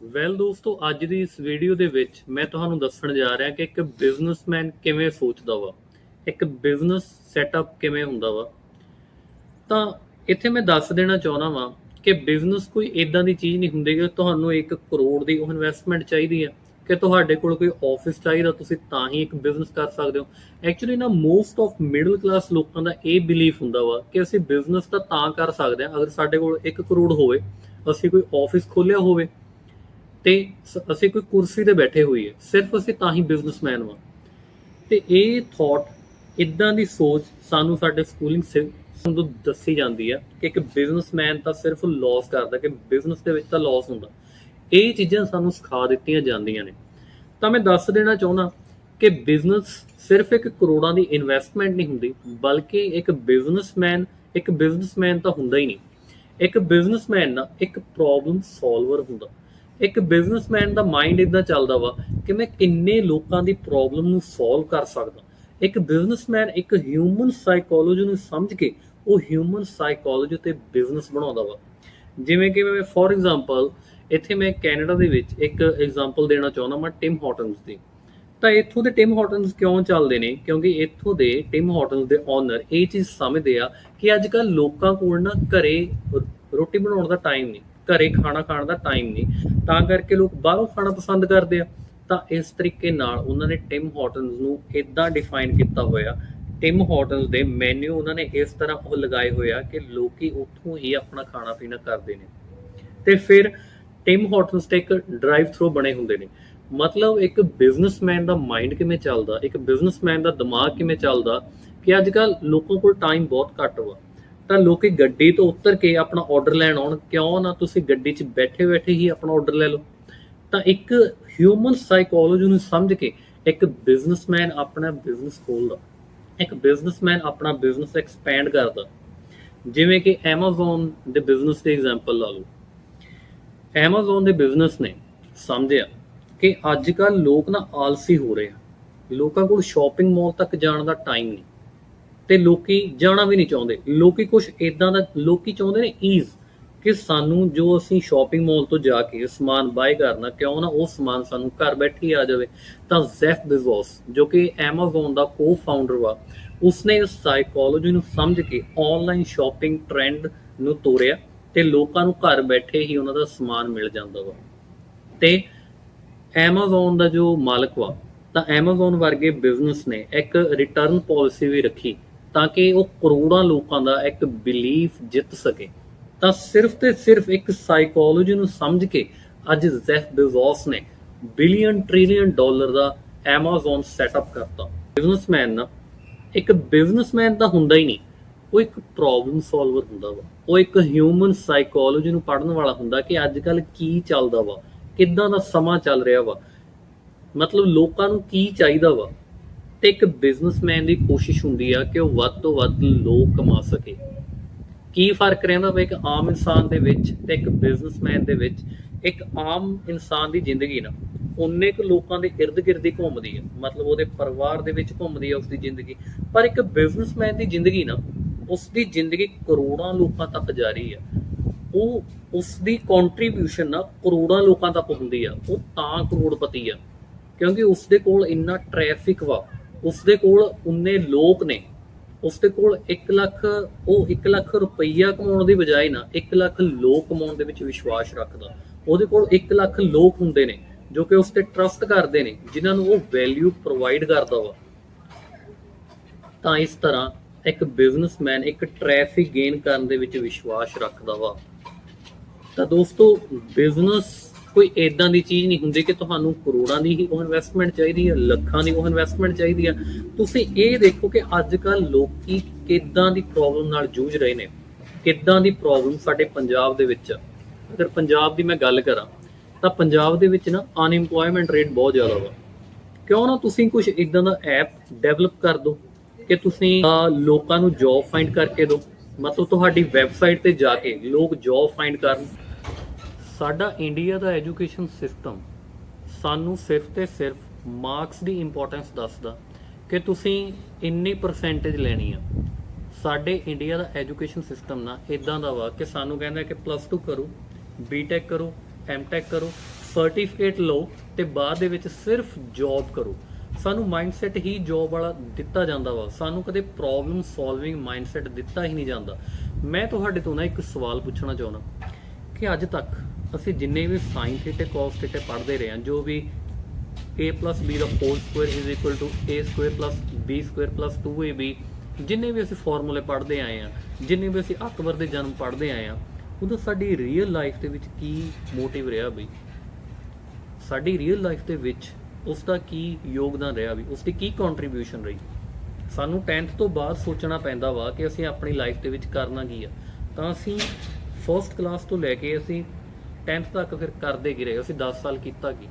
Well ਦੋਸਤੋ, ਅੱਜ ਦੀ ਇਸ ਵੀਡੀਓ ਦੇ ਵਿੱਚ ਮੈਂ ਤੁਹਾਨੂੰ ਦੱਸਣ ਜਾ ਰਿਹਾ ਕਿ ਇੱਕ ਬਿਜ਼ਨਸਮੈਨ ਕਿਵੇਂ ਸੋਚਦਾ ਵਾ, ਇੱਕ ਬਿਜ਼ਨਸ ਸੈਟਅਪ ਕਿਵੇਂ ਹੁੰਦਾ ਵਾ। ਤਾਂ ਇੱਥੇ ਮੈਂ ਦੱਸ ਦੇਣਾ ਚਾਹੁੰਦਾ ਵਾਂ ਕਿ ਬਿਜ਼ਨਸ ਕੋਈ ਇਦਾਂ ਦੀ ਚੀਜ਼ ਨਹੀਂ ਹੁੰਦੀ ਕਿ ਤੁਹਾਨੂੰ 1 ਕਰੋੜ ਦੀ ਉਹ ਇਨਵੈਸਟਮੈਂਟ ਚਾਹੀਦੀ ਹੈ, ਕਿ ਤੁਹਾਡੇ ਕੋਲ ਕੋਈ ਆਫਿਸ ਚਾਹੀਦਾ, ਤੁਸੀਂ ਤਾਂ ਹੀ ਇੱਕ ਬਿਜ਼ਨਸ ਕਰ ਸਕਦੇ ਹੋ। ਐਕਚੁਅਲੀ ਨਾ ਮੋਸਟ ਆਫ ਮਿਡਲ ਕਲਾਸ ਲੋਕਾਂ ਦਾ ਇਹ ਬਿਲੀਫ ਹੁੰਦਾ ਵਾ ਕਿ ਅਸੀਂ ਬਿਜ਼ਨਸ ਤਾਂ ਤਾਂ ਕਰ ਸਕਦੇ ਹਾਂ, ਅਗਰ ਸਾਡੇ ਕੋਲ 1 ਕਰੋੜ ਹੋਵੇ, ਅਸੀਂ ਕੋਈ ਆਫਿਸ ਖੋਲਿਆ ਹੋਵੇ ਤੇ ਸ- ਅਸੀਂ ਕੋਈ ਕੁਰਸੀ ਤੇ ਬੈਠੇ ਹੋਈਏ, ਸਿਰਫ ਅਸੀਂ ਤਾਂ ਹੀ ਬਿਜ਼ਨਸਮੈਨ ਵਾਂ। ਤੇ ਇਹ ਥਾਟ ਇਦਾਂ ਦੀ ਸੋਚ ਸਾਨੂੰ ਸਾਡੇ ਸਕੂਲਿੰਗ ਤੋਂ ਦੱਸੀ ਜਾਂਦੀ ਆ ਕਿ ਇੱਕ ਬਿਜ਼ਨਸਮੈਨ ਤਾਂ ਸਿਰਫ ਲਾਸ ਕਰਦਾ, ਕਿ ਬਿਜ਼ਨਸ ਦੇ ਵਿੱਚ ਤਾਂ ਲਾਸ ਹੁੰਦਾ। ਇਹ ਚੀਜ਼ਾਂ ਸਾਨੂੰ ਸਿਖਾ ਦਿੱਤੀਆਂ ਜਾਂਦੀਆਂ ਨੇ। ਤਾਂ ਮੈਂ ਦੱਸ ਦੇਣਾ ਚਾਹੁੰਦਾ ਕਿ ਬਿਜ਼ਨਸ ਸਿਰਫ ਇੱਕ ਕਰੋੜਾਂ ਦੀ ਇਨਵੈਸਟਮੈਂਟ ਨਹੀਂ ਹੁੰਦੀ, ਬਲਕਿ ਇੱਕ ਬਿਜ਼ਨਸਮੈਨ ਇੱਕ ਬਿਜ਼ਨਸਮੈਨ ਤਾਂ ਹੁੰਦਾ ਹੀ ਨਹੀਂ। ਇੱਕ ਬਿਜ਼ਨਸਮੈਨ ਨਾ ਇੱਕ ਪ੍ਰੋਬਲਮ ਸੋਲਵਰ ਹੁੰਦਾ। ਇੱਕ ਬਿਜ਼ਨਸਮੈਨ ਦਾ ਮਾਈਂਡ ਇਦਾਂ ਚੱਲਦਾ ਵਾ ਕਿ ਮੈਂ ਕਿੰਨੇ ਲੋਕਾਂ ਦੀ ਪ੍ਰੋਬਲਮ ਨੂੰ ਸੋਲਵ ਕਰ ਸਕਦਾ। ਇੱਕ ਬਿਜ਼ਨਸਮੈਨ ਇੱਕ ਹਿਊਮਨ ਸਾਈਕੋਲੋਜੀ ਨੂੰ ਸਮਝ ਕੇ ਉਹ ਹਿਊਮਨ ਸਾਈਕੋਲੋਜੀ ਤੇ ਬਿਜ਼ਨਸ ਬਣਾਉਂਦਾ ਵਾ। ਜਿਵੇਂ ਕਿ ਮੈਂ ਫੋਰ ਐਗਜ਼ਾਮਪਲ ਇੱਥੇ ਮੈਂ ਕੈਨੇਡਾ ਦੇ ਵਿੱਚ ਇੱਕ ਐਗਜ਼ਾਮਪਲ ਦੇਣਾ ਚਾਹੁੰਦਾ ਮੈਂ ਟਿਮ ਹਾਰਟਨਸ ਦੀ। ਤਾਂ ਇੱਥੋਂ ਦੇ ਟਿਮ ਹਾਰਟਨਸ ਕਿਉਂ ਚੱਲਦੇ ਨੇ? ਕਿਉਂਕਿ ਇੱਥੋਂ ਦੇ ਟਿਮ ਹਾਰਟਨਸ ਦੇ ਓਨਰ ਇਹ ਚੀਜ਼ ਸਮਝਦੇ ਆ ਕਿ ਅੱਜ ਕੱਲ ਲੋਕਾਂ ਕੋਲ ਨਾ ਘਰੇ ਰੋਟੀ ਬਣਾਉਣ ਦਾ ਟਾਈਮ ਨਹੀਂ। ਘਰੇ ਖਾਣਾ ਖਾਣ ਦਾ ਟਾਈਮ ਨਹੀਂ। ਤਾਂ ਕਰਕੇ ਲੋਕ ਬਾਹਰੋਂ ਖਾਣਾ ਪਸੰਦ ਕਰਦੇ ਆ। ਤਾਂ ਇਸ ਤਰੀਕੇ ਨਾਲ ਉਹਨਾਂ ਨੇ ਟਿਮ ਹਾਰਟਨਸ ਨੂੰ ਇਦਾਂ ਡਿਫਾਈਨ ਕੀਤਾ ਹੋਇਆ। ਟਿਮ ਹਾਰਟਨਸ ਦੇ ਮੈਨੂ ਉਹਨਾਂ ਨੇ ਇਸ ਤਰ੍ਹਾਂ ਉਹ ਲਗਾਏ ਹੋਇਆ ਕਿ ਲੋਕੀ ਉੱਥੋਂ ਹੀ ਆਪਣਾ ਖਾਣਾ ਪੀਣਾ ਕਰਦੇ ਨੇ। ਤੇ ਫਿਰ ਟਿਮ ਹਾਰਟਨਸ ਤੇ ਇੱਕ ਡਰਾਈਵ ਥਰੂ ਬਣੇ ਹੁੰਦੇ ਨੇ। ਮਤਲਬ ਇੱਕ ਬਿਜ਼ਨਸਮੈਨ ਦਾ ਮਾਈਂਡ ਕਿਵੇਂ ਚੱਲਦਾ? ਇੱਕ ਬਿਜ਼ਨਸਮੈਨ ਦਾ ਦਿਮਾਗ ਕਿਵੇਂ ਚੱਲਦਾ? ਕਿ ਅੱਜ ਕੱਲ ਲੋਕਾਂ ਕੋਲ ਟਾਈਮ ਬਹੁਤ ਘੱਟ ਵਾ। ਤਾਂ ਲੋਕੀ ਗੱਡੀ ਤੋਂ ਉਤਰ ਕੇ ਆਪਣਾ ਆਰਡਰ ਲੈਣ ਆਉਣ, ਕਿਉਂ ਨਾ ਤੁਸੀਂ ਗੱਡੀ 'ਚ ਬੈਠੇ ਬੈਠੇ ਹੀ ਆਪਣਾ ਆਰਡਰ ਲੈ ਲਓ। ਤਾਂ ਇੱਕ ਹਿਊਮਨ ਸਾਈਕੋਲੋਜੀ ਨੂੰ ਸਮਝ ਕੇ ਇੱਕ ਬਿਜ਼ਨਸਮੈਨ ਆਪਣਾ ਬਿਜ਼ਨਸ ਖੋਲਦਾ, ਇੱਕ ਬਿਜ਼ਨਸਮੈਨ ਆਪਣਾ ਬਿਜ਼ਨਸ ਐਕਸਪੈਂਡ ਕਰਦਾ। ਜਿਵੇਂ ਕਿ Amazon ਦੇ ਬਿਜ਼ਨਸ ਦੇ ਐਗਜ਼ਾਮਪਲ ਲਾ ਲਓ। Amazon ਦੇ ਬਿਜ਼ਨਸ ਨੇ ਸਮਝਿਆ ਕਿ ਅੱਜ ਕੱਲ ਲੋਕ ਨਾ ਆਲਸੀ ਹੋ ਰਹੇ ਆ। ਲੋਕਾਂ ਕੋਲ ਸ਼ਾਪਿੰਗ ਮਾਲ ਤੱਕ ਜਾਣ ਦਾ ਟਾਈਮ ਨਹੀਂ। ਤੇ ਲੋਕੀ ਜਾਣਾ ਵੀ ਨਹੀਂ ਚਾਹੁੰਦੇ। ਲੋਕੀ ਕੁਝ ਇਦਾਂ ਦਾ, ਲੋਕੀ ਚਾਹੁੰਦੇ ਨੇ ਈਜ਼ ਕਿ ਸਾਨੂੰ ਜੋ ਅਸੀਂ ਸ਼ਾਪਿੰਗ ਮਾਲ ਤੋਂ ਜਾ ਕੇ ਸਮਾਨ ਬਾਏ ਕਰਨਾ ਕਿਉਂ ਨਾ ਉਹ ਸਮਾਨ ਸਾਨੂੰ ਘਰ ਬੈਠੇ ਹੀ ਆ ਜਾਵੇ। ਤਾਂ ਜ਼ੈਫ ਬਿਜ਼ੋਸ ਜੋ ਕਿ Amazon ਦਾ ਕੋ-ਫਾਊਂਡਰ ਵਾ, ਉਸਨੇ ਇਸ ਸਾਈਕੋਲੋਜੀ ਨੂੰ ਸਮਝ ਕੇ ਆਨਲਾਈਨ ਸ਼ਾਪਿੰਗ ਟ੍ਰੈਂਡ ਨੂੰ ਤੋਰਿਆ ਤੇ ਲੋਕਾਂ ਨੂੰ ਘਰ ਬੈਠੇ ਹੀ ਉਹਨਾਂ ਦਾ ਸਮਾਨ ਮਿਲ ਜਾਂਦਾ ਵਾ। ਤੇ Amazon ਦਾ ਜੋ ਮਾਲਕ ਵਾ, ਤਾਂ Amazon ਵਰਗੇ ਬਿਜ਼ਨਸ ਨੇ ਇੱਕ ਰਿਟਰਨ ਪਾਲਿਸੀ ਵੀ ਰੱਖੀ। ਤਾਂ ਕਿ ਉਹ ਕਰੋੜਾਂ ਲੋਕਾਂ ਦਾ ਇੱਕ ਬਿਲੀਫ ਜਿੱਤ ਸਕੇ। ਤਾਂ ਸਿਰਫ ਤੇ ਸਿਰਫ ਇੱਕ ਸਾਈਕੋਲੋਜੀ ਨੂੰ ਸਮਝ ਕੇ ਅੱਜ ਜ਼ੈਫ ਬੇਜ਼ੋਸ ਨੇ ਬਿਲੀਅਨ ਟ੍ਰਿਲੀਅਨ ਡਾਲਰ ਦਾ Amazon ਸੈਟਅਪ ਕਰਤਾ। ਬਿਜ਼ਨਸਮੈਨ ਨਾ, ਇੱਕ ਬਿਜ਼ਨਸਮੈਨ ਤਾਂ ਹੁੰਦਾ ਹੀ ਨਹੀਂ। ਉਹ ਇੱਕ ਪ੍ਰੋਬਲਮ ਸੋਲਵਰ ਹੁੰਦਾ ਵਾ। ਉਹ ਇੱਕ ਹਿਊਮਨ ਸਾਈਕੋਲੋਜੀ ਨੂੰ ਪੜ੍ਹਨ ਵਾਲਾ ਹੁੰਦਾ ਕਿ ਅੱਜ ਕੱਲ ਕੀ ਚੱਲਦਾ ਵਾ, ਕਿੱਦਾਂ ਦਾ ਸਮਾਂ ਚੱਲ ਰਿਹਾ ਵਾ। ਮਤਲਬ ਲੋਕਾਂ ਨੂੰ ਕੀ ਚਾਹੀਦਾ ਵਾ। ਤੇ ਇੱਕ ਬਿਜ਼ਨਸਮੈਨ ਦੀ ਕੋਸ਼ਿਸ਼ ਹੁੰਦੀ ਆ ਕਿ ਉਹ ਵੱਧ ਤੋਂ ਵੱਧ ਲੋਕ ਕਮਾ ਸਕੇ। ਕੀ ਫ਼ਰਕ ਰਹਿੰਦਾ ਵਾ ਇੱਕ ਆਮ ਇਨਸਾਨ ਦੇ ਵਿੱਚ ਤੇ ਇੱਕ ਬਿਜ਼ਨਸਮੈਨ ਦੇ ਵਿੱਚ? ਇੱਕ ਆਮ ਇਨਸਾਨ ਦੀ ਜ਼ਿੰਦਗੀ ਨਾ, ਉਨੇ ਕੁ ਲੋਕਾਂ ਦੇ ird ਗਿਰਦ ਹੀ ਘੁੰਮਦੀ ਆ। ਮਤਲਬ ਉਹਦੇ ਪਰਿਵਾਰ ਦੇ ਵਿੱਚ ਘੁੰਮਦੀ ਆ ਉਸਦੀ ਜ਼ਿੰਦਗੀ। ਪਰ ਇੱਕ ਬਿਜ਼ਨਸਮੈਨ ਦੀ ਜ਼ਿੰਦਗੀ ਨਾ, ਉਸਦੀ ਜ਼ਿੰਦਗੀ ਕਰੋੜਾਂ ਲੋਕਾਂ ਤੱਕ ਜਾ ਰਹੀ ਆ। ਉਹ ਉਸਦੀ ਕੰਟਰੀਬਿਊਸ਼ਨ ਨਾ ਕਰੋੜਾਂ ਲੋਕਾਂ ਤੱਕ ਹੁੰਦੀ ਆ। ਉਹ ਤਾਂ ਕਰੋੜਪਤੀ ਆ, ਕਿਉਂਕਿ ਉਸਦੇ ਕੋਲ ਇੰਨਾ ਟ੍ਰੈਫਿਕ ਵਾ। ਉਸਦੇ ਕੋਲ ਉਨੇ ਲੋਕ ਨੇ। ਉਸਦੇ ਕੋਲ 1 ਲੱਖ, ਉਹ 1 ਲੱਖ ਰੁਪਈਆ ਕਮਾਉਣ ਦੀ ਬਜਾਏ ਨਾ 1 ਲੱਖ ਲੋਕ ਕਮਾਉਣ ਦੇ ਵਿੱਚ ਵਿਸ਼ਵਾਸ ਰੱਖਦਾ। ਉਹਦੇ ਕੋਲ 1 ਲੱਖ ਲੋਕ ਹੁੰਦੇ ਨੇ, ਜੋ ਕਿ ਉਸ ਤੇ ਟਰਸਟ ਕਰਦੇ ਨੇ, ਜਿਨ੍ਹਾਂ ਨੂੰ ਉਹ ਵੈਲਿਊ ਪ੍ਰੋਵਾਈਡ ਕਰਦਾ ਵਾ। ਤਾਂ ਇਸ ਤਰ੍ਹਾਂ ਇੱਕ ਬਿਜ਼ਨਸਮੈਨ ਇੱਕ ਟ੍ਰੈਫਿਕ ਗੇਨ ਕਰਨ ਦੇ ਵਿੱਚ ਵਿਸ਼ਵਾਸ ਰੱਖਦਾ ਵਾ। ਤਾਂ ਦੋਸਤੋ ਬਿਜ਼ਨਸ ਕੋਈ ਏਦਾਂ ਦੀ ਚੀਜ਼ ਨਹੀਂ ਹੁੰਦੀ ਕਿ ਤੁਹਾਨੂੰ ਕਰੋੜਾਂ ਦੀ ਹੀ ਉਹ ਇਨਵੈਸਟਮੈਂਟ ਚਾਹੀਦੀ ਹੈ ਲੱਖਾਂ ਦੀ ਉਹ ਇਨਵੈਸਟਮੈਂਟ ਚਾਹੀਦੀ ਹੈ ਤੁਸੀਂ ਇਹ ਦੇਖੋ ਕਿ ਅੱਜ ਕੱਲ ਲੋਕੀ ਕਿੱਦਾਂ ਦੀ ਪ੍ਰੋਬਲਮ ਨਾਲ ਜੂਝ ਰਹੇ ਨੇ। ਕਿੱਦਾਂ ਦੀ ਪ੍ਰੋਬਲਮ ਸਾਡੇ ਪੰਜਾਬ ਦੇ ਵਿੱਚ ਆ। ਅਗਰ ਪੰਜਾਬ ਦੀ ਮੈਂ ਗੱਲ ਕਰਾਂ, ਤਾਂ ਪੰਜਾਬ ਦੇ ਵਿੱਚ ਨਾ ਅਨਇੰਪਲੋਇਮੈਂਟ ਰੇਟ ਬਹੁਤ ਜ਼ਿਆਦਾ ਵਾ। ਕਿਉਂ ਨਾ ਤੁਸੀਂ ਕੁਝ ਇਦਾਂ ਦਾ ਐਪ ਡਿਵੈਲਪ ਕਰ ਦਿਓ ਕਿ ਤੁਸੀਂ ਲੋਕਾਂ ਨੂੰ ਜੌਬ ਫਾਈਂਡ ਕਰਕੇ ਦਿਓ ਮਤਲਬ ਤੁਹਾਡੀ ਵੈਬਸਾਈਟ ਤੇ ਜਾ ਕੇ ਲੋਕ ਜੌਬ ਫਾਈਂਡ ਕਰਨ। ਸਾਡਾ ਇੰਡੀਆ ਦਾ ਐਜੂਕੇਸ਼ਨ ਸਿਸਟਮ ਸਾਨੂੰ ਸਿਰਫ ਤੇ ਸਿਰਫ ਮਾਰਕਸ ਦੀ ਇੰਪੋਰਟੈਂਸ ਦੱਸਦਾ ਕਿ ਤੁਸੀਂ ਇੰਨੀ ਪਰਸੈਂਟੇਜ ਲੈਣੀ ਆ। ਸਾਡੇ ਇੰਡੀਆ ਦਾ ਐਜੂਕੇਸ਼ਨ ਸਿਸਟਮ ਨਾ ਇਦਾਂ ਦਾ ਵਾ ਕਿ ਸਾਨੂੰ ਕਹਿੰਦਾ ਕਿ ਪਲੱਸ 2 ਕਰੋ ਬੀਟੈਕ ਕਰੋ ਐਮਟੈਕ ਕਰੋ ਸਰਟੀਫਿਕੇਟ ਲਓ ਤੇ ਬਾਅਦ ਦੇ ਵਿੱਚ ਸਿਰਫ ਜੌਬ ਕਰੋ। ਸਾਨੂੰ ਮਾਈਂਡਸੈਟ ਹੀ ਜੌਬ ਵਾਲਾ ਦਿੱਤਾ ਜਾਂਦਾ ਵਾ। ਸਾਨੂੰ ਕਦੇ ਪ੍ਰੋਬਲਮ ਸੋਲਵਿੰਗ ਮਾਈਂਡਸੈਟ ਦਿੱਤਾ ਹੀ ਨਹੀਂ ਜਾਂਦਾ। ਮੈਂ ਤੁਹਾਡੇ ਤੋਂ ਨਾ ਇੱਕ ਸਵਾਲ ਪੁੱਛਣਾ ਚਾਹੁੰਦਾ ਕਿ ਅੱਜ ਤੱਕ ਅਸੀਂ ਜਿੰਨੇ ਵੀ ਸਾਈਨ ਥੀਟੇ ਕੋਸ ਥੀਟੇ ਪੜ੍ਹਦੇ ਰਹੇ ਹਾਂ, ਜੋ ਵੀ a plus b the whole square is equal to a square plus b square plus 2ab ਜਿੰਨੇ ਵੀ ਅਸੀਂ ਫਾਰਮੂਲੇ ਪੜ੍ਹਦੇ ਆਏ ਆ ਜਿੰਨੇ ਵੀ ਅਸੀਂ ਅਕਬਰ ਦੇ ਜਨਮ ਪੜ੍ਹਦੇ ਆਏ ਆ ਉਹਦਾ ਸਾਡੀ ਰੀਅਲ ਲਾਈਫ ਦੇ ਵਿੱਚ ਕੀ ਮੋਟਿਵ ਰਿਹਾ ਬਈ? ਸਾਡੀ ਰੀਅਲ ਲਾਈਫ ਦੇ ਵਿੱਚ ਉਸ ਦਾ ਕੀ ਯੋਗਦਾਨ ਰਿਹਾ ਵੀ ਉਸ ਦੀ ਕੀ ਕੰਟਰੀਬਿਊਸ਼ਨ ਰਹੀ? ਸਾਨੂੰ 10th ਤੋਂ ਬਾਅਦ ਸੋਚਣਾ ਪੈਂਦਾ ਵਾ ਕਿ ਅਸੀਂ ਆਪਣੀ ਲਾਈਫ ਦੇ ਵਿੱਚ ਕਰਨਾ ਕੀ ਆ? ਤਾਂ ਅਸੀਂ ਫਰਸਟ ਕਲਾਸ ਤੋਂ ਲੈ ਕੇ ਅਸੀਂ 10th ਤੱਕ ਫਿਰ ਕਰਦੇ ਕੀ ਰਹੇ? ਅਸੀਂ 10 ਸਾਲ ਕੀਤਾ ਕੀ?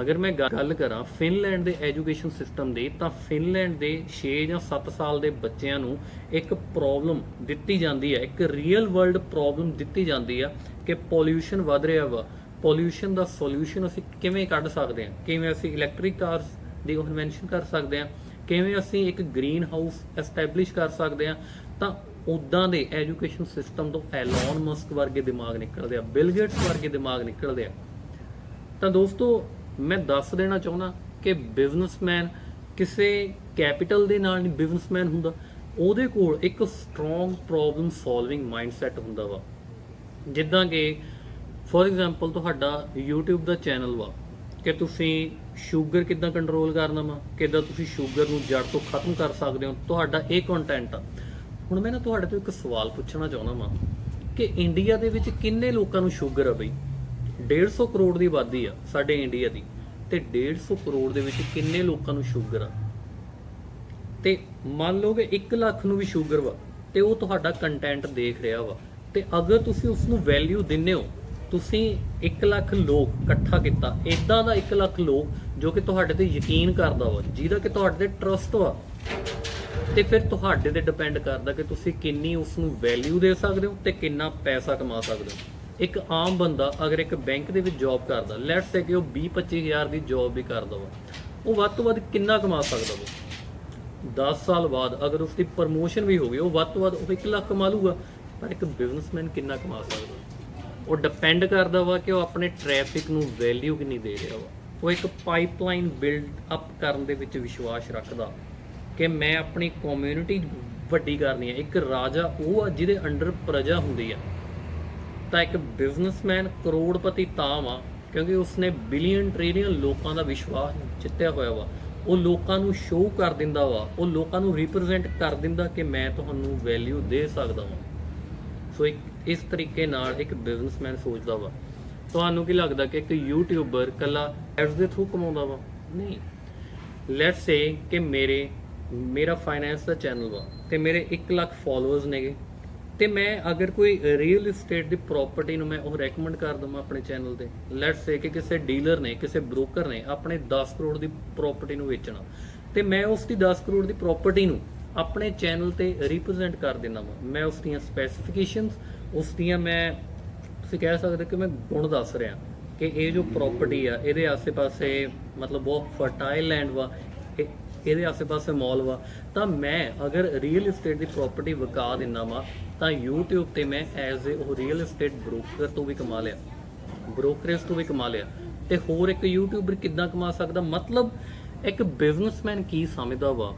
ਅਗਰ ਮੈਂ ਗ- ਗੱਲ ਕਰਾਂ ਫਿਨਲੈਂਡ ਦੇ ਐਜੂਕੇਸ਼ਨ ਸਿਸਟਮ ਦੀ, ਤਾਂ ਫਿਨਲੈਂਡ ਦੇ 6 ਜਾਂ 7 ਸਾਲ ਦੇ ਬੱਚਿਆਂ ਨੂੰ ਇੱਕ ਪ੍ਰੋਬਲਮ ਦਿੱਤੀ ਜਾਂਦੀ ਹੈ, ਇੱਕ ਰੀਅਲ ਵਰਲਡ ਪ੍ਰੋਬਲਮ ਦਿੱਤੀ ਜਾਂਦੀ ਆ ਕਿ ਪੋਲਿਊਸ਼ਨ ਵੱਧ ਰਿਹਾ ਵਾ। ਪੋਲਿਊਸ਼ਨ ਦਾ ਸੋਲੂਸ਼ਨ ਅਸੀਂ ਕਿਵੇਂ ਕੱਢ ਸਕਦੇ ਹਾਂ? ਕਿਵੇਂ ਅਸੀਂ ਇਲੈਕਟ੍ਰਿਕ ਕਾਰਸ ਦੀ ਕਨਵੈਨਸ਼ਨ ਕਰ ਸਕਦੇ ਹਾਂ? ਕਿਵੇਂ ਅਸੀਂ ਇੱਕ ਗ੍ਰੀਨ ਹਾਊਸ ਐਸਟੈਬਲਿਸ਼ ਕਰ ਸਕਦੇ ਹਾਂ? ਤਾਂ ਉਦਾਂ ਦੇ ਐਜੂਕੇਸ਼ਨ ਸਿਸਟਮ ਤੋਂ ਐਲਨ ਮਸਕ ਵਰਗੇ ਦਿਮਾਗ ਨਿਕਲਦੇ ਆ, ਬਿਲ ਗੇਟਸ ਵਰਗੇ ਦਿਮਾਗ ਨਿਕਲਦੇ ਆ। ਤਾਂ ਦੋਸਤੋ, ਮੈਂ ਦੱਸ ਦੇਣਾ ਚਾਹੁੰਦਾ ਕਿ ਬਿਜ਼ਨਸਮੈਨ ਕਿਸੇ ਕੈਪੀਟਲ ਦੇ ਨਾਲ ਨਹੀਂ, ਬਿਜ਼ਨਸਮੈਨ ਹੁੰਦਾ, ਉਹਦੇ ਕੋਲ ਇੱਕ ਸਟਰੋਂਗ ਪ੍ਰੋਬਲਮ ਸੋਲਵਿੰਗ ਮਾਈਂਡਸੈਟ ਹੁੰਦਾ ਵਾ। ਜਿੱਦਾਂ ਕਿ ਫੋਰ ਐਗਜ਼ਾਮਪਲ ਤੁਹਾਡਾ YouTube ਦਾ ਚੈਨਲ ਵਾ, ਕਿ ਤੁਸੀਂ ਸ਼ੂਗਰ ਕਿੱਦਾਂ ਕੰਟਰੋਲ ਕਰਨਾ ਵਾ, ਕਿੱਦਾਂ ਤੁਸੀਂ ਸ਼ੂਗਰ ਨੂੰ ਜੜ ਤੋਂ ਖਤਮ ਕਰ ਸਕਦੇ ਹੋ, ਤੁਹਾਡਾ ਇਹ ਕੰਟੈਂਟ ਆ। ਹੁਣ ਮੈਂ ਨਾ ਤੁਹਾਡੇ ਤੋਂ ਇੱਕ ਸਵਾਲ ਪੁੱਛਣਾ ਚਾਹੁੰਦਾ ਵਾਂ ਕਿ ਇੰਡੀਆ ਦੇ ਵਿੱਚ ਕਿੰਨੇ ਲੋਕਾਂ ਨੂੰ ਸ਼ੂਗਰ ਆ ਬਈ? 150 ਕਰੋੜ ਦੀ ਆਬਾਦੀ ਆ ਸਾਡੇ ਇੰਡੀਆ ਦੀ। ਤੇ 150 ਕਰੋੜ ਦੇ ਵਿੱਚ ਕਿੰਨੇ ਲੋਕਾਂ ਨੂੰ ਸ਼ੂਗਰ ਆ? ਤੇ ਮੰਨ ਲਓ ਕਿ 1 ਲੱਖ ਨੂੰ ਵੀ ਸ਼ੂਗਰ ਵਾ, ਤੇ ਉਹ ਤੁਹਾਡਾ ਕੰਟੈਂਟ ਦੇਖ ਰਿਹਾ ਵਾ। ਤੇ ਅਗਰ ਤੁਸੀਂ ਉਸ ਨੂੰ ਵੈਲਿਊ ਦਿੰਦੇ ਹੋ, ਤੁਸੀਂ 1 ਲੱਖ ਲੋਕ ਇਕੱਠਾ ਕੀਤਾ ਇਦਾਂ ਦਾ 1 ਲੱਖ ਲੋਕ ਜੋ ਕਿ ਤੁਹਾਡੇ ਤੇ ਯਕੀਨ ਕਰਦਾ ਵਾ, ਜਿਹਦਾ ਕਿ ਤੁਹਾਡੇ ਤੇ ਟਰਸਟ ਵਾ। ਤੇ ਫਿਰ ਤੁਹਾਡੇ ਤੇ ਡਿਪੈਂਡ ਕਰਦਾ ਕਿ ਤੁਸੀਂ ਕਿੰਨੀ ਉਸ ਨੂੰ ਵੈਲਿਊ ਦੇ ਸਕਦੇ ਹੋ ਤੇ ਕਿੰਨਾ ਪੈਸਾ ਕਮਾ ਸਕਦੇ ਹੋ। ਇੱਕ ਆਮ ਬੰਦਾ ਅਗਰ ਇੱਕ ਬੈਂਕ ਦੇ ਵਿੱਚ ਜੌਬ ਕਰਦਾ ਲੈਟਸ ਸੇ ਕਿ ਉਹ 20 25000 ਦੀ ਜੌਬ ਵੀ ਕਰਦਾ ਵਾ, ਉਹ ਵੱਧ ਤੋਂ ਵੱਧ ਕਿੰਨਾ ਕਮਾ ਸਕਦਾ ਵਾ? 10 ਸਾਲ ਬਾਅਦ ਅਗਰ ਉਸ ਦੀ ਪ੍ਰਮੋਸ਼ਨ ਵੀ ਹੋ ਗਈ, ਉਹ ਵੱਧ ਤੋਂ ਵੱਧ ਉਹ 1 ਲੱਖ ਕਮਾ ਲੂਗਾ, ਪਰ ਇੱਕ ਬਿਜ਼ਨਸਮੈਨ ਕਿੰਨਾ ਕਮਾ ਸਕਦਾ ਉਹ ਡਿਪੈਂਡ ਕਰਦਾ ਵਾ ਕਿ ਉਹ ਆਪਣੇ ਟ੍ਰੈਫਿਕ ਨੂੰ ਵੈਲਿਊ ਕਿੰਨੀ ਦੇ ਰਿਹਾ ਵਾ। ਉਹ ਇੱਕ ਪਾਈਪਲਾਈਨ ਬਿਲਡ ਅਪ ਕਰਨ ਦੇ ਵਿੱਚ ਵਿਸ਼ਵਾਸ ਰੱਖਦਾ। ਕਿ ਮੈਂ ਆਪਣੀ ਕਮਿਊਨਿਟੀ ਵੱਡੀ ਕਰਨੀ ਹੈ। ਇੱਕ ਰਾਜਾ, ਉਹ ਆ ਜਿਹਦੇ ਅੰਡਰ ਪ੍ਰਜਾ ਹੁੰਦੀ ਆ। ਤਾਂ ਇੱਕ ਬਿਜ਼ਨਸਮੈਨ ਕਰੋੜਪਤੀ ਤਾਂ ਵਾ, ਕਿਉਂਕਿ ਉਸਨੇ ਬਿਲੀਅਨ ਟ੍ਰਿਲੀਅਨ ਲੋਕਾਂ ਦਾ ਵਿਸ਼ਵਾਸ ਜਿੱਤਿਆ ਹੋਇਆ ਵਾ। ਉਹ ਲੋਕਾਂ ਨੂੰ ਸ਼ੋਅ ਕਰ ਦਿੰਦਾ ਵਾ। ਉਹ ਲੋਕਾਂ ਨੂੰ ਰਿਪਰੈਜ਼ੈਂਟ ਕਰ ਦਿੰਦਾ ਕਿ ਮੈਂ ਤੁਹਾਨੂੰ ਵੈਲਿਊ ਦੇ ਸਕਦਾ ਹਾਂ ਸੋ ਇੱਕ, ਇਸ ਤਰੀਕੇ ਨਾਲ ਇੱਕ ਬਿਜ਼ਨਸਮੈਨ ਸੋਚਦਾ ਵਾ। ਤੁਹਾਨੂੰ ਕੀ ਲੱਗਦਾ ਕਿ ਇੱਕ ਯੂਟਿਊਬਰ ਕੱਲਾ ਐਡਸ ਦੇ ਥਰੂ ਕਮਾਉਂਦਾ ਵਾ? ਨਹੀਂ। ਲੈਟਸ ਸੇ ਕਿ ਮੇਰੇ ਮੇਰਾ ਫਾਈਨੈਂਸ ਦਾ ਚੈਨਲ ਵਾ ਤੇ ਮੇਰੇ 1 ਲੱਖ ਫਾਲੋਅਰਸ ਨੇਗੇ। ਤੇ ਮੈਂ ਅਗਰ ਕੋਈ ਰੀਅਲ ਏਸਟੇਟ ਦੀ ਪ੍ਰਾਪਰਟੀ ਨੂੰ ਮੈਂ ਉਹ ਰეკਮੈਂਡ ਕਰ ਦਵਾਂ ਆਪਣੇ ਚੈਨਲ ਤੇ ਲੈਟਸ ਸੇ ਕਿ ਕਿਸੇ ਡੀਲਰ ਨੇ, ਕਿਸੇ ਬ੍ਰੋਕਰ ਨੇ ਆਪਣੇ 10 ਕਰੋੜ ਦੀ ਪ੍ਰਾਪਰਟੀ ਨੂੰ ਵੇਚਣਾ, ਤੇ ਮੈਂ ਉਸ ਦੀ 10 ਕਰੋੜ ਦੀ ਪ੍ਰਾਪਰਟੀ ਨੂੰ ਆਪਣੇ ਚੈਨਲ ਤੇ ਰਿਪਰੈਜ਼ੈਂਟ ਕਰ ਦਿੰਦਾ ਵਾਂ। ਮੈਂ ਉਸ ਦੀਆਂ ਸਪੈਸੀਫਿਕੇਸ਼ਨਸ ਉਸ ਦੀਆਂ ਮੈਂ, ਤੁਸੀਂ ਕਹਿ ਸਕਦੇ ਕਿ ਮੈਂ ਗੁਣ ਦੱਸ ਰਿਹਾ, ਕਿ ਇਹ ਜੋ ਪ੍ਰਾਪਰਟੀ ਆ, ਇਹਦੇ ਆਸ-ਪਾਸੇ ਮਤਲਬ ਬਹੁਤ ਫਰਟਾਈਲ ਲੈਂਡ ਵਾ, ਇਹ- ਇਹਦੇ ਆਸ-ਪਾਸੇ ਮਾਲ ਵਾ, ਤਾਂ ਮੈਂ ਅਗਰ ਰੀਅਲ ਏਸਟੇਟ ਦੀ ਪ੍ਰਾਪਰਟੀ ਵਿਕਾ ਦਿੰਦਾ ਵਾ, ਤਾਂ YouTube ਤੇ ਮੈਂ ਐਜ਼ ਅ ਉਹ ਰੀਅਲ ਏਸਟੇਟ ਬ੍ਰੋਕਰ ਤੋਂ ਵੀ ਕਮਾ ਲਿਆ। ਬ੍ਰੋਕਰੇਜ ਤੋਂ ਵੀ ਕਮਾ ਲਿਆ। ਤੇ ਹੋਰ ਇੱਕ ਯੂਟਿਊਬਰ ਕਿੱਦਾਂ ਕਮਾ ਸਕਦਾ? ਮਤਲਬ ਇੱਕ ਬਿਜ਼ਨਸਮੈਨ ਕੀ ਸਮਝਦਾ ਵਾ?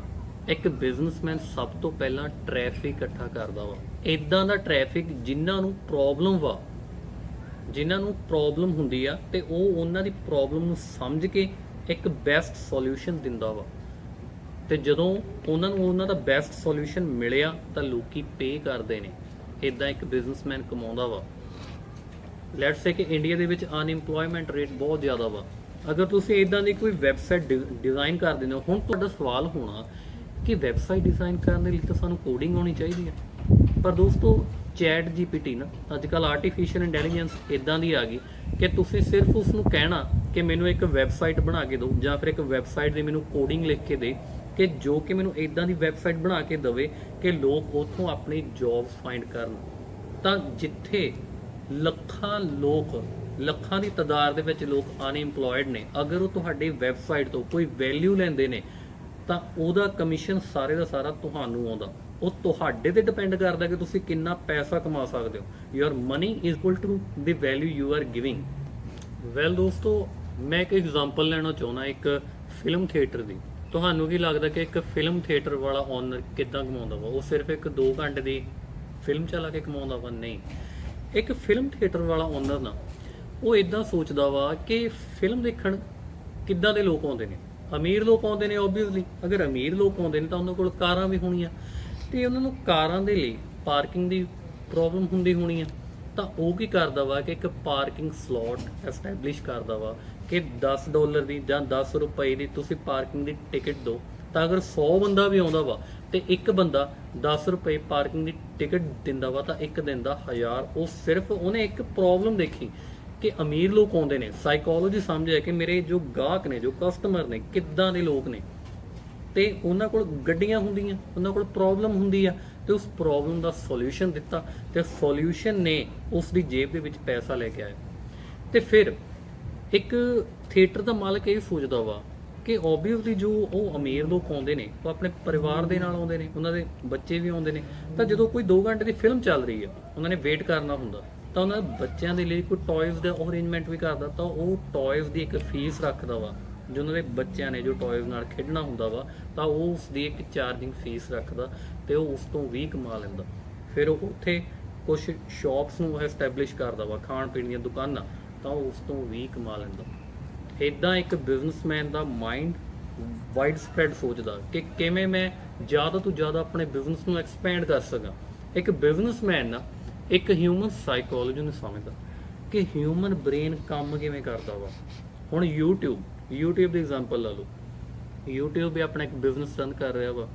ਇੱਕ ਬਿਜ਼ਨਸਮੈਨ ਸਭ ਤੋਂ ਪਹਿਲਾਂ ਟ੍ਰੈਫਿਕ ਇਕੱਠਾ ਕਰਦਾ ਵਾ। ਇਦਾਂ ਦਾ ਟ੍ਰੈਫਿਕ ਜਿਨ੍ਹਾਂ ਨੂੰ ਪ੍ਰੋਬਲਮ ਵਾ, ਜਿਨ੍ਹਾਂ ਨੂੰ ਪ੍ਰੋਬਲਮ ਹੁੰਦੀ ਆ, ਤੇ ਉਹ ਉਹਨਾਂ ਦੀ ਪ੍ਰੋਬਲਮ ਨੂੰ ਸਮਝ ਕੇ ਇੱਕ ਬੈਸਟ ਸੋਲੂਸ਼ਨ ਦਿੰਦਾ ਵਾ। ਤੇ ਜਦੋਂ ਉਹਨਾਂ ਨੂੰ ਉਹਨਾਂ ਦਾ ਬੈਸਟ ਸੋਲੂਸ਼ਨ ਮਿਲਿਆ ਤਾਂ ਲੋਕੀ ਪੇ ਕਰਦੇ ਨੇ। ਇਦਾਂ ਇੱਕ ਬਿਜ਼ਨਸਮੈਨ ਕਮਾਉਂਦਾ ਵਾ। ਲੈਟਸ ਸੇ ਕਿ ਇੰਡੀਆ ਦੇ ਵਿੱਚ ਅਨਇੰਪਲੋਇਮੈਂਟ ਰੇਟ ਬਹੁਤ ਜ਼ਿਆਦਾ ਵਾ। ਅਗਰ ਤੁਸੀਂ ਇਦਾਂ ਦੀ ਕੋਈ ਵੈਬਸਾਈਟ ਡਿਜ਼ਾਈਨ ਕਰ ਦਿੰਦੇ ਹੋ, ਹੁਣ ਤੁਹਾਡਾ ਸਵਾਲ ਹੋਣਾ ਕਿ ਵੈਬਸਾਈਟ ਡਿਜ਼ਾਈਨ ਕਰਨ ਦੇ ਲਈ ਤਾਂ ਸਾਨੂੰ ਕੋਡਿੰਗ ਆਉਣੀ ਚਾਹੀਦੀ ਹੈ। ਪਰ ਦੋਸਤੋ ਚੈਟ ਜੀਪੀਟੀ ਨਾ ਅੱਜ ਕੱਲ ਆਰਟੀਫੀਸ਼ੀਅਲ ਇੰਟੈਲੀਜੈਂਸ ਇਦਾਂ ਦੀ ਆ ਗਈ ਕਿ ਤੁਸੀਂ ਸਿਰਫ ਉਸ ਨੂੰ ਕਹਿਣਾ ਕਿ ਮੈਨੂੰ ਇੱਕ ਵੈਬਸਾਈਟ ਬਣਾ ਕੇ ਦਿਓ ਜਾਂ ਫਿਰ ਇੱਕ ਵੈਬਸਾਈਟ ਦੀ ਮੈਨੂੰ ਕੋਡਿੰਗ ਲਿਖ ਕੇ ਦੇ ਕਿ ਜੋ ਕਿ ਮੈਨੂੰ ਇਦਾਂ ਦੀ ਵੈਬਸਾਈਟ ਬਣਾ ਕੇ ਦਵੇ ਕਿ ਲੋਕ ਉੱਥੋਂ ਆਪਣੀ ਜੌਬਸ ਫਾਈਂਡ ਕਰਨ। ਤਾਂ ਜਿੱਥੇ ਲੱਖਾਂ ਲੋਕ, ਲੱਖਾਂ ਦੀ ਤਾਦਾਦ ਦੇ ਵਿੱਚ ਲੋਕ ਅਨਇੰਪਲੋਇਡ ਨੇ, ਅਗਰ ਉਹ ਤੁਹਾਡੀ ਵੈਬਸਾਈਟ ਤੋਂ ਕੋਈ ਵੈਲਿਊ ਲੈਂਦੇ ਨੇ, ਤਾਂ ਉਹਦਾ ਕਮਿਸ਼ਨ ਸਾਰੇ ਦਾ ਸਾਰਾ ਤੁਹਾਨੂੰ ਆਉਂਦਾ। ਉਹ ਤੁਹਾਡੇ ਤੇ ਡਿਪੈਂਡ ਕਰਦਾ ਕਿ ਤੁਸੀਂ ਕਿੰਨਾ ਪੈਸਾ ਕਮਾ ਸਕਦੇ ਹੋ। Your money is equal to the value you are giving well ਦੋਸਤੋ, ਮੈਂ ਇੱਕ ਐਗਜ਼ਾਮਪਲ ਲੈਣਾ ਚਾਹੁੰਦਾ, ਇੱਕ ਫਿਲਮ ਥੀਏਟਰ ਦੀ। ਤੁਹਾਨੂੰ ਕੀ ਲੱਗਦਾ ਕਿ ਇੱਕ ਫਿਲਮ ਥੀਏਟਰ ਵਾਲਾ ਓਨਰ ਕਿੱਦਾਂ ਕਮਾਉਂਦਾ ਵਾ? ਉਹ ਸਿਰਫ ਇੱਕ 2 ਘੰਟੇ ਦੀ ਫਿਲਮ ਚਲਾ ਕੇ ਕਮਾਉਂਦਾ ਵਾ? ਨਹੀਂ। ਇੱਕ ਫਿਲਮ ਥੀਏਟਰ ਵਾਲਾ ਓਨਰ ਨਾ, ਉਹ ਇਦਾਂ ਸੋਚਦਾ ਵਾ ਕਿ ਫਿਲਮ ਦੇਖਣ ਕਿੱਦਾਂ ਦੇ ਲੋਕ ਆਉਂਦੇ ਨੇ? ਅਮੀਰ ਲੋਕ ਆਉਂਦੇ ਨੇ ਓਬਵੀਅਸਲੀ ਅਗਰ ਅਮੀਰ ਲੋਕ ਆਉਂਦੇ ਨੇ ਤਾਂ ਉਹਨਾਂ ਕੋਲ ਕਾਰਾਂ ਵੀ ਹੋਣੀਆਂ। ਤੇ ਉਹਨਾਂ ਨੂੰ ਕਾਰਾਂ ਦੇ ਲਈ ਪਾਰਕਿੰਗ ਦੀ ਪ੍ਰੋਬਲਮ ਹੁੰਦੀ ਹੋਣੀ ਆ। ਤਾਂ ਉਹ ਕੀ ਕਰਦਾ ਵਾ ਕਿ ਇੱਕ ਪਾਰਕਿੰਗ ਸਲੋਟ ਐਸਟੈਬਲਿਸ਼ ਕਰਦਾ ਵਾ ਕਿ 10 ਡਾਲਰ ਦੀ ਜਾਂ 10 ਰੁਪਏ ਦੀ ਤੁਸੀਂ ਪਾਰਕਿੰਗ ਦੀ ਟਿਕਟ ਦਿਓ। ਤਾਂ ਅਗਰ 100 ਬੰਦਾ ਵੀ ਆਉਂਦਾ ਵਾ ਤੇ ਇੱਕ ਬੰਦਾ 10 ਰੁਪਏ ਪਾਰਕਿੰਗ ਦੀ ਟਿਕਟ ਦਿੰਦਾ ਵਾ ਤਾਂ ਇੱਕ ਦਿਨ ਦਾ 1000 ਉਹ ਸਿਰਫ ਉਹਨੇ ਇੱਕ ਪ੍ਰੋਬਲਮ ਦੇਖੀ ਕਿ ਅਮੀਰ ਲੋਕ ਆਉਂਦੇ ਨੇ। ਸਾਈਕੋਲੋਜੀ ਸਮਝਿਆ ਕਿ ਮੇਰੇ ਜੋ ਗਾਹਕ ਨੇ, ਜੋ ਕਸਟਮਰ ਨੇ, ਕਿੱਦਾਂ ਦੇ ਲੋਕ ਨੇ? ਤੇ ਉਹਨਾਂ ਕੋਲ ਗੱਡੀਆਂ ਹੁੰਦੀਆਂ, ਉਹਨਾਂ ਕੋਲ ਪ੍ਰੋਬਲਮ ਹੁੰਦੀ ਆ। ਤੇ ਉਸ ਪ੍ਰੋਬਲਮ ਦਾ ਸੋਲੂਸ਼ਨ ਦਿੱਤਾ ਤੇ ਸੋਲੂਸ਼ਨ ਨੇ ਉਸ ਦੀ ਜੇਬ ਦੇ ਵਿੱਚ ਪੈਸਾ ਲੈ ਕੇ ਆਇਆ। ਤੇ ਫਿਰ ਇੱਕ ਥੀਏਟਰ ਦਾ ਮਾਲਕ ਇਹ ਸੋਚਦਾ ਵਾ ਕਿ ਆਬਵੀਅਸਲੀ ਜੋ ਉਹ ਅਮੀਰ ਲੋਕ ਆਉਂਦੇ ਨੇ, ਉਹ ਆਪਣੇ ਪਰਿਵਾਰ ਦੇ ਨਾਲ ਆਉਂਦੇ ਨੇ, ਉਹਨਾਂ ਦੇ ਬੱਚੇ ਵੀ ਆਉਂਦੇ ਨੇ, ਤਾਂ ਜਦੋਂ ਕੋਈ 2 ਘੰਟੇ ਦੀ ਫਿਲਮ ਚੱਲ ਰਹੀ ਹੈ, ਉਹਨਾਂ ਨੇ ਵੇਟ ਕਰਨਾ ਹੁੰਦਾ, ਤਾਂ ਉਹਨਾਂ ਬੱਚਿਆਂ ਦੇ ਲਈ ਕੋਈ ਟੌਇਜ਼ ਦਾ ਅਰੇਂਜਮੈਂਟ ਵੀ ਕਰਦਾ, ਤਾਂ ਉਹ ਟੌਇਜ਼ ਦੀ ਇੱਕ ਫੀਸ ਰੱਖਦਾ ਵਾ। ਜੋ ਉਹਨਾਂ ਦੇ ਬੱਚਿਆਂ ਨੇ ਜੋ ਟੌਇਜ਼ ਨਾਲ ਖੇਡਣਾ ਹੁੰਦਾ ਵਾ, ਤਾਂ ਉਹ ਉਸ ਦੀ ਇੱਕ ਚਾਰਜਿੰਗ ਫੀਸ ਰੱਖਦਾ ਤੇ ਉਹ ਉਸ ਤੋਂ ਵੀ ਕਮਾ ਲੈਂਦਾ। ਫਿਰ ਉਹ ਉੱਥੇ ਕੁਝ ਸ਼ਾਪਸ ਨੂੰ ਐਸਟੈਬਲਿਸ਼ ਕਰਦਾ ਵਾ ਖਾਣ ਪੀਣ ਦੀਆਂ ਦੁਕਾਨਾਂ, ਤਾਂ ਉਹ ਉਸ ਤੋਂ ਵੀ ਕਮਾ ਲੈਂਦਾ। ਇਦਾਂ ਇੱਕ ਬਿਜ਼ਨਸਮੈਨ ਦਾ ਮਾਈਂਡ ਵਾਈਡ ਸਪਰੈਡ ਸੋਚਦਾ ਕਿ ਕਿਵੇਂ ਮੈਂ ਜ਼ਿਆਦਾ ਤੋਂ ਜ਼ਿਆਦਾ ਆਪਣੇ ਬਿਜ਼ਨਸ ਨੂੰ ਐਕਸਪੈਂਡ ਕਰ ਸਕਾਂ। ਇੱਕ ਬਿਜ਼ਨਸਮੈਨ ਨਾ, ਇੱਕ ਹਿਊਮਨ ਸਾਈਕੋਲੋਜੀ ਨੂੰ ਸਮਝਦਾ ਕਿ ਹਿਊਮਨ ਬ੍ਰੇਨ ਕੰਮ ਕਿਵੇਂ ਕਰਦਾ ਵਾ। ਹੁਣ YouTube YouTube ਦੀ ਐਗਜ਼ਾਮਪਲ ਲਾ ਲਓ। YouTube ਵੀ ਆਪਣਾ ਇੱਕ ਬਿਜ਼ਨਸ ਰਨ ਕਰ ਰਿਹਾ ਵਾ।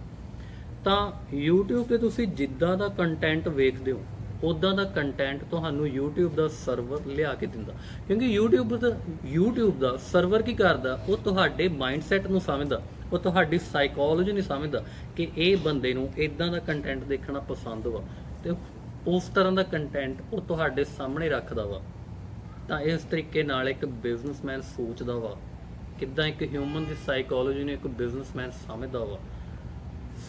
ਤਾਂ YouTube ਤੇ ਤੁਸੀਂ ਜਿੱਦਾਂ ਦਾ ਕੰਟੈਂਟ ਵੇਖਦੇ ਹੋ ਉਦਾਂ ਦਾ ਕੰਟੈਂਟ ਤੁਹਾਨੂੰ YouTube ਦਾ ਸਰਵਰ ਲਿਆ ਕੇ ਦਿੰਦਾ। ਕਿਉਂਕਿ YouTube ਦਾ YouTube ਦਾ ਸਰਵਰ ਕੀ ਕਰਦਾ? ਉਹ ਤੁਹਾਡੇ ਮਾਈਂਡਸੈਟ ਨੂੰ ਸਮਝਦਾ। ਉਹ ਤੁਹਾਡੀ ਸਾਈਕੋਲੋਜੀ ਨੂੰ ਸਮਝਦਾ ਕਿ ਇਹ ਬੰਦੇ ਨੂੰ ਇਦਾਂ ਦਾ ਕੰਟੈਂਟ ਦੇਖਣਾ ਪਸੰਦ ਵਾ। ਤੇ ਉਸ ਤਰ੍ਹਾਂ ਦਾ ਕੰਟੈਂਟ ਉਹ ਤੁਹਾਡੇ ਸਾਹਮਣੇ ਰੱਖਦਾ ਵਾ। ਤਾਂ ਇਸ ਤਰੀਕੇ ਨਾਲ ਇੱਕ ਬਿਜ਼ਨਸਮੈਨ ਸੋਚਦਾ ਵਾ। ਕਿੱਦਾਂ ਇੱਕ ਹਿਊਮਨ ਦੀ ਸਾਈਕੋਲੋਜੀ ਨੂੰ ਇੱਕ ਬਿਜ਼ਨਸਮੈਨ ਸਮਝਦਾ ਵਾ।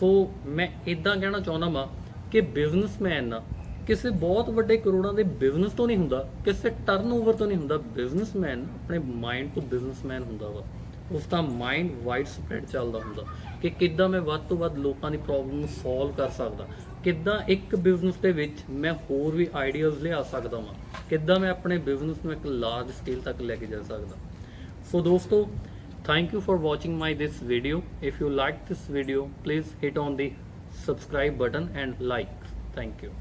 ਸੋ ਮੈਂ ਇਦਾਂ ਕਹਿਣਾ ਚਾਹੁੰਦਾ ਵਾਂ ਕਿ ਬਿਜ਼ਨਸਮੈਨ ਨਾ ਕਿਸੇ ਬਹੁਤ ਵੱਡੇ ਕਰੋੜਾਂ ਦੇ ਬਿਜ਼ਨਸ ਤੋਂ ਨਹੀਂ ਹੁੰਦਾ, ਕਿਸੇ ਟਰਨਓਵਰ ਤੋਂ ਨਹੀਂ ਹੁੰਦਾ। ਬਿਜ਼ਨਸਮੈਨ ਆਪਣੇ ਮਾਈਂਡ ਤੋਂ ਬਿਜ਼ਨਸਮੈਨ ਹੁੰਦਾ ਵਾ। ਉਸ ਦਾ ਮਾਈਂਡ ਵਾਈਡ ਸਪਰੈਡ ਚੱਲਦਾ ਹੁੰਦਾ ਕਿ ਕਿੱਦਾਂ ਮੈਂ ਵੱਧ ਤੋਂ ਵੱਧ ਲੋਕਾਂ ਦੀ ਪ੍ਰੋਬਲਮ ਨੂੰ ਸੋਲਵ ਕਰ ਸਕਦਾ। ਕਿੱਦਾਂ ਇੱਕ ਬਿਜ਼ਨਸ ਦੇ ਵਿੱਚ ਮੈਂ ਹੋਰ ਵੀ ਆਈਡੀਆਜ਼ ਲਿਆ ਸਕਦਾ ਵਾਂ। ਕਿੱਦਾਂ ਮੈਂ ਆਪਣੇ ਬਿਜ਼ਨਸ ਨੂੰ ਇੱਕ ਲਾਰਜ ਸਕੇਲ ਤੱਕ ਲੈ ਕੇ ਜਾ ਸਕਦਾ। So dosto, thank you for watching my this video. If you like this video, please hit on the subscribe button and like. Thank you.